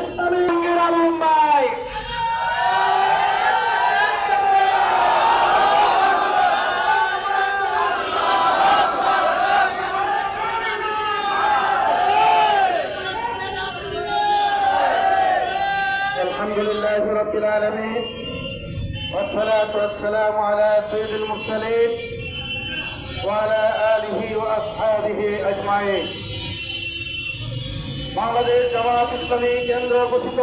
يستمر للأمة الحمد لله رب العالمين والصلاة والسلام على سيد المرسلين وعلى آله وأصحابه أجمعين. বাংলাদেশ জামাত ইসলামী কেন্দ্র ঘোষিত